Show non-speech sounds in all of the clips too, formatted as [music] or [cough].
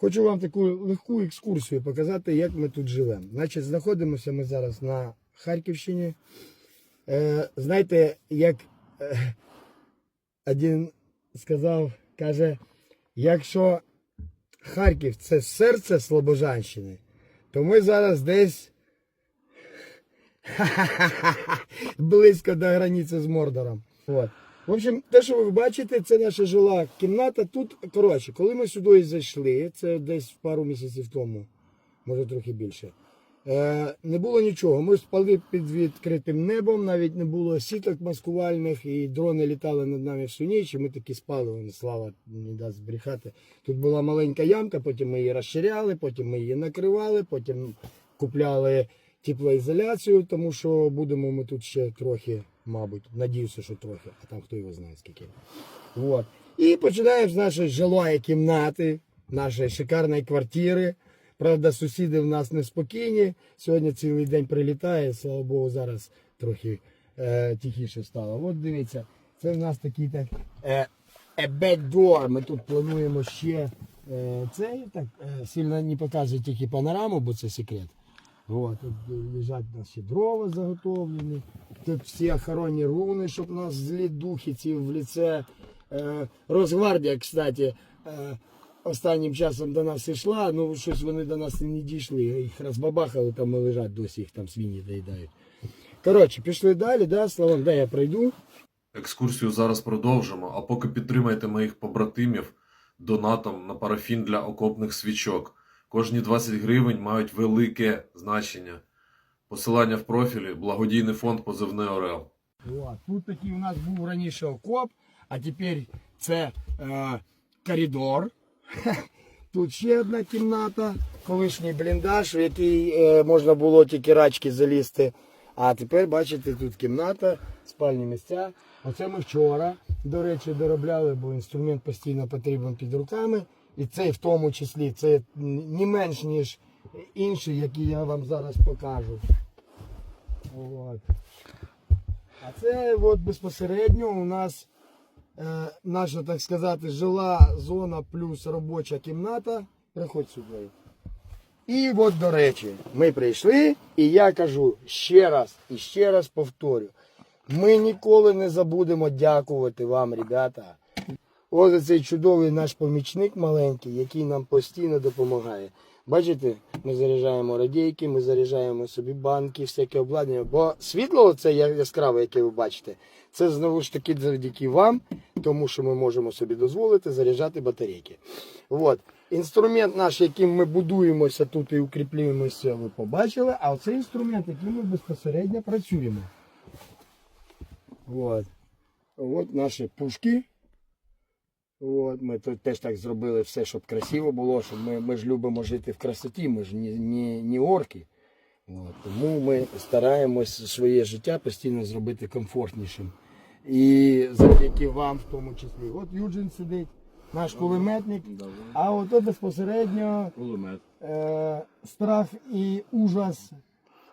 Хочу вам таку легку екскурсію показати, як ми тут живемо. Значить, знаходимося ми зараз на Харківщині. Е, знаєте, як е, один сказав, каже, якщо Харків це серце Слобожанщини, то ми зараз десь [laughs] близько до границі з Мордором. От. В общем, те, що ви бачите, це наша жила кімната. Тут, коротше, коли ми сюди зайшли, це десь пару місяців тому, може трохи більше. Е, не було нічого. Ми спали під відкритим небом, навіть не було сіток маскувальних, і дрони літали над нами всю ніч, і ми таки спали, вони, слава не дасть збрехати. Тут була маленька ямка, потім ми її розширяли, потім ми її накривали, потім купляли теплоізоляцію, тому що будемо ми тут ще трохи, мабуть, надіюся, що трохи, а там хто його знає скільки. Вот. І починаємо з нашої жилої кімнати, нашої шикарної квартири. Правда, сусіди в нас неспокійні. Сьогодні цілий день прилітає, слава Богу, зараз трохи е, тихіше стало. От дивіться, це в нас такий так е, backdoor. Ми тут плануємо ще е, цей, так е, сильно не показую тільки панораму, бо це секрет. От, тут лежать ще дрова заготовлені. Тут всі охоронні руни, щоб нас злі духи ці в ліце. Е, Росгвардія, кстати, е, останнім часом до нас йшла, ну щось вони до нас не дійшли. Їх розбабахали, там лежать досі, їх там свині доїдають. Коротше, пішли далі, да, Славон, да, я пройду. Екскурсію зараз продовжимо, а поки підтримайте моїх побратимів донатом на парафін для окопних свічок. Кожні 20 гривень мають велике значення. Посилання в профілі, благодійний фонд Позивний Орел. От. Тут такий у нас був раніше окоп, а тепер це е, коридор. [laughs] Тут ще одна кімната, колишній бліндаж, в який е, можна було тільки рачки залізти. А тепер бачите, тут кімната, спальні місця. Оце ми вчора, до речі, доробляли, бо інструмент постійно потрібен під руками. І цей в тому числі це не менш, ніж інший, який я вам зараз покажу. От. А це от безпосередньо у нас е, наша, так сказати, жила зона плюс робоча кімната. Приходь сюди. І от, до речі, ми прийшли, і я кажу ще раз і ще раз повторю. Ми ніколи не забудемо дякувати вам, ребята. Ось цей чудовий наш помічник маленький, який нам постійно допомагає. Бачите, ми заряджаємо радійки, ми заряджаємо собі банки, всяке обладнання. Бо світло це яскраве, яке ви бачите, це знову ж таки завдяки вам, тому що ми можемо собі дозволити заряджати батарейки. От. Інструмент наш, яким ми будуємося тут і укріплюємося, ви побачили. А оце інструмент, яким ми безпосередньо працюємо. От. От наші пушки. От, ми тут теж так зробили все, щоб красиво було, щоб ми, ми ж любимо жити в красоті, ми ж не, не, не орки. От, тому ми стараємось своє життя постійно зробити комфортнішим. І завдяки вам в тому числі. От Юджин сидить, наш кулеметник, а от безпосередньо е, страх і ужас,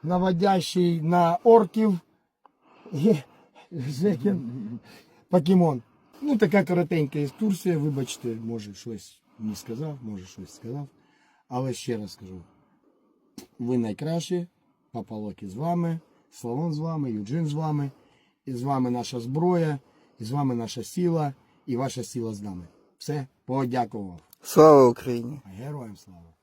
наводящий на орків. Жекін покемон. Ну, така коротенька екскурсія, вибачте, може щось не сказав, може щось сказав. Але ще раз скажу: ви найкращі, Папа Локі з вами, Славон з вами, Юджин з вами, і з вами наша зброя, і з вами наша сила, і ваша сила з нами. Все, подякував. Слава Україні! Героям слава!